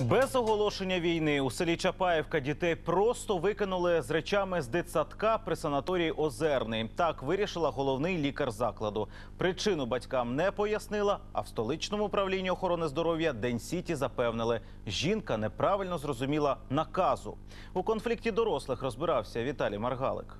Без оголошення війни у селі Чапаївка дітей просто викинули з речами з дитсадка при санаторії Озерний. Так вирішила головний лікар закладу. Причину батькам не пояснила, а в столичному управлінні охорони здоров'я День Сіті запевнили, жінка неправильно зрозуміла наказу. У конфлікті дорослих розбирався Віталій Маргалик.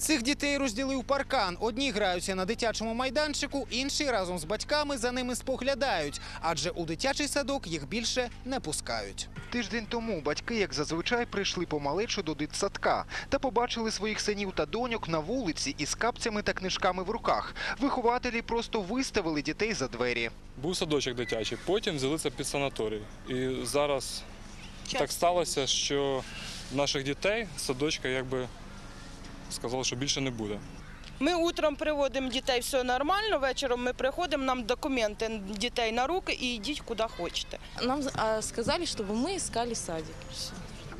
Цих дітей розділив паркан. Одні граються на дитячому майданчику, інші разом з батьками за ними споглядають, адже у дитячий садок їх більше не пускають. Тиждень тому батьки, як зазвичай, прийшли помалечу до дитсадка та побачили своїх синів та доньок на вулиці із капцями та книжками в руках. Вихователі просто виставили дітей за двері. Був садочок дитячий, потім взяли це під санаторій. І зараз так сталося, що наших дітей садочка якби сказали, що більше не буде. Ми утром приводимо дітей, все нормально. Вечором ми приходимо, нам документи дітей на руки і йдіть куди хочете. Нам сказали, щоб ми шукали садик.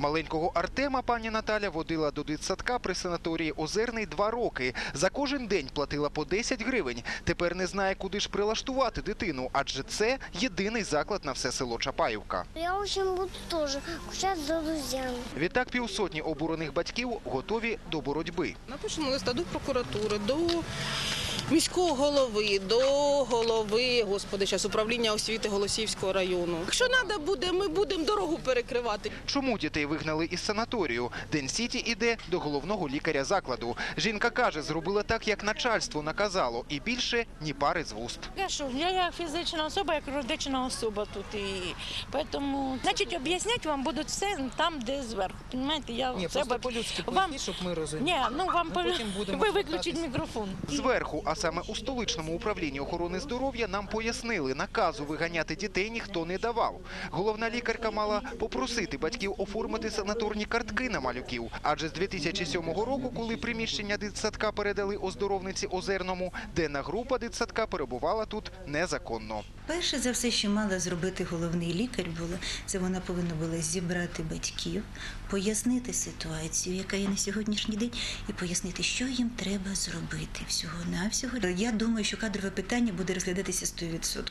Маленького Артема пані Наталя водила до дитсадка при санаторії Озерний два роки. За кожен день платила по 10 гривень. Тепер не знає, куди ж прилаштувати дитину, адже це єдиний заклад на все село Чапаївка. Я очень буду тоже гулять за друзьями. Відтак півсотні обурених батьків готові до боротьби. Напишемо листа до прокуратури, до міського голови, до голови, господи, зараз управління освіти Голосівського району. Якщо треба буде, ми будемо дорогу перекривати. Чому дітей вигнали із санаторію? День Сіті іде до головного лікаря закладу. Жінка каже, зробила так, як начальство наказало, і більше ні пари з вуст. Я що, я як фізична особа, як юридична особа тут. І тому, значить, об'ясняти вам будуть все там, де зверху. Понимаєте, я Ні, це по-людськи вам- щоб ми розуміли. Ні, ну вам Ми по- потім будемо ви виключіть мікрофон. Зверху, а саме у столичному управлінні охорони здоров'я, нам пояснили, наказу виганяти дітей ніхто не давав. Головна лікарка мала попросити батьків оформити санаторні картки на малюків. Адже з 2007 року, коли приміщення дитсадка передали оздоровниці Озерному, денна група дитсадка перебувала тут незаконно. Перше за все, що мала зробити головний лікар, було це вона повинна була зібрати батьків, пояснити ситуацію, яка є на сьогоднішній день, і пояснити, що їм треба зробити всього навсього. Я думаю, що кадрове питання буде розглядатися 100%.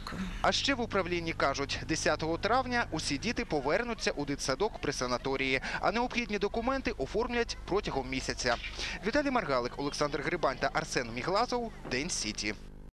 А ще в управлінні кажуть, 10 травня усі діти повернуться у дитсадок при санаторії, а необхідні документи оформлять протягом місяця. Віталій Маргалик, Олександр Грибань та Арсен Міглазов. День Сіті.